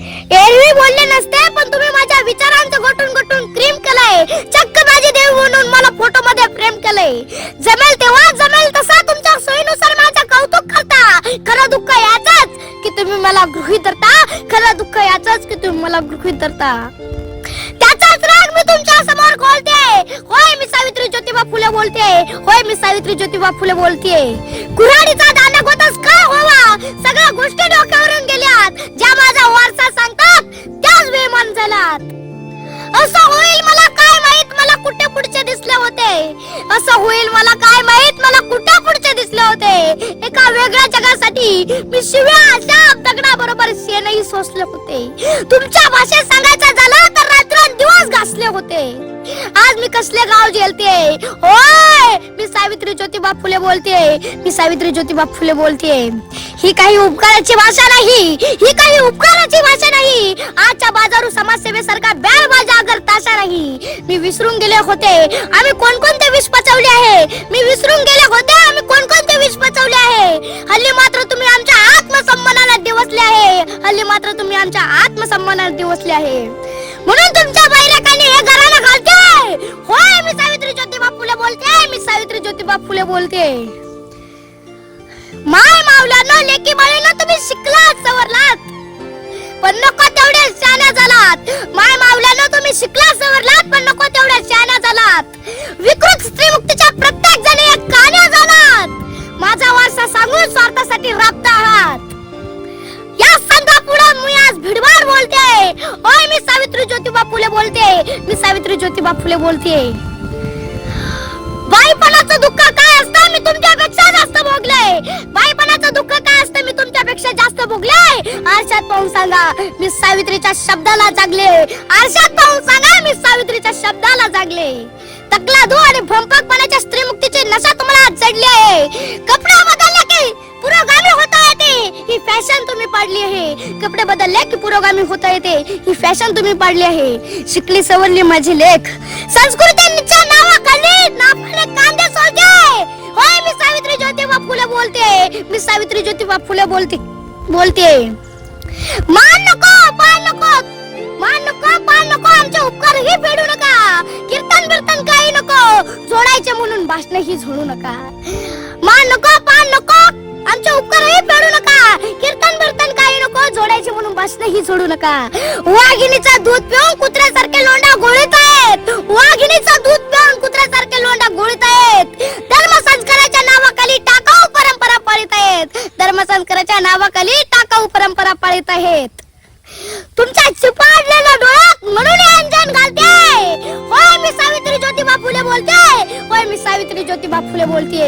एरवी बोलले नसते पण तुम्ही माझ्या विचारांचं गोटून गोटून क्रीम केलंय. चक्क माझी देव म्हणून मला फोटो मध्ये प्रेम केलंय. जमेल तेव्हा जमेल तसा तुमच्या सोयीनुसार माझं कौतुक करता. खरं दुःख याचच की तुम्ही मला गृहीत धरता. खरं दुःख याचच की तुम्ही मला गृहीत धरता. त्याचाच राग मी तुमच्यासमोर खोलते होय मी सावित्री ज्योतिबा फुले बोलते. होय मी सावित्री ज्योतिबा फुले बोलते. कुऱ्हाडीचा दानक होतास का होवा सगळ्या गोष्टी डोक्यावरून गेल्यात. ज्या असं होईल मला काय माहीत? मला कुठे पुढचे दिसले होते? एका वेगळ्या जगासाठी मी शिव्या दगडा बरोबर सेनही सोसले होते. तुमच्या भाषेत सांगायचं झालं तर रात्र दिवस घासले होते. आज मी कसले गाव जेलते होय! मी सावित्री ज्योतिबा फुले बोलते. मी सावित्री ज्योतिबा फुले बोलते. ही काही उपकाराची भाषा नाही. ही काही उपकाराची भाषा नाही. आजच्या बाजारू समाजसेवेसारखा बॅड मी विसरून गेले होते. आम्ही कोणकोणते विष पचवले आहे? मी विसरून गेले होते. आम्ही कोणकोणते विष पचवले आहे? हल्ली मात्र तुम्ही आमच्या आत्मसन्मानाला दिवसले आहे. हल्ली मात्र तुम्ही आमच्या आत्मसन्मानाला दिवसले आहे. म्हणून तुमच्या बैरकाने हे घराला घालते. होय मी सावित्री ज्योतिबा फुले बोलते. मी सावित्री ज्योतिबा फुले बोलते. माय मावल्यानं लेकी बाळीनं तुम्ही शिकलात सवरलात. पण नको तेवढे शाण्या झालात. माय मावल्यानं तुम्ही शिकला साठी रक्त आहात. या संघापुढे मी आज भिडवार बोलते. होय मी सावित्री ज्योतिबा फुले बोलते. मी सावित्री ज्योतिबा फुले बोलते. बाईपणाचं दुःख काय असतं? मी तुमच्यापेक्षा जास्त भोगलंय बाईपणाचं दुःख काय असतं? मी तुमच्यापेक्षा जास्त भोगलंय आरशात पाहून सांगा मी सावित्रीच्या शब्दाला जागले. आरशात पाहून सांगा मी सावित्रीच्या शब्दाला जागले. तकला धू आणि भंपकपणाच्या स्त्रीमुक्तीची नशा तुम्हाला चढली आहे. कपडा बदलला की पुरोगामी होता फॅशन तुम्ही पाडली आहे. कपडे बदलले की पुरोगामी होता येते. ही फॅशन तुम्ही पाडली आहे. शिकली सवरली माझी लेख. संस्कृतीच्या नावाखाली नापाने कांदे सोडते होय मी सावित्री ज्योतिबा फुले बोलते. मी सावित्री ज्योतिबा फुले बोलते. बोलते. मान नको पान नको. मान नको पान नको. आमचे उपकार ही फेडू नका. कीर्तन बिर्तन काही नको. जोडायचे म्हणून भाषण ही झोडू नका. मान नको पान नको. ही सोडू नका. वाघिणीचा दूध पिऊन कुत्र्यासारखे लोंडा गोळीत आहेत. वाघिणीचा दूध पिऊन कुत्र्यासारखे लोंडा गोळीत आहेत. धर्म संस्काराच्या नावाखाली टाकाऊ परंपरा पाळीत आहेत. धर्म संस्काराच्या नावाखाली टाकाऊ परंपरा पाळीत आहेत. तुमच्या चिपाडलेल्या डोळ्यात म्हणून अंजन घालते. होय मी सावित्री ज्योतिबा फुले बोलते. होय मी सावित्री ज्योतिबा फुले बोलते.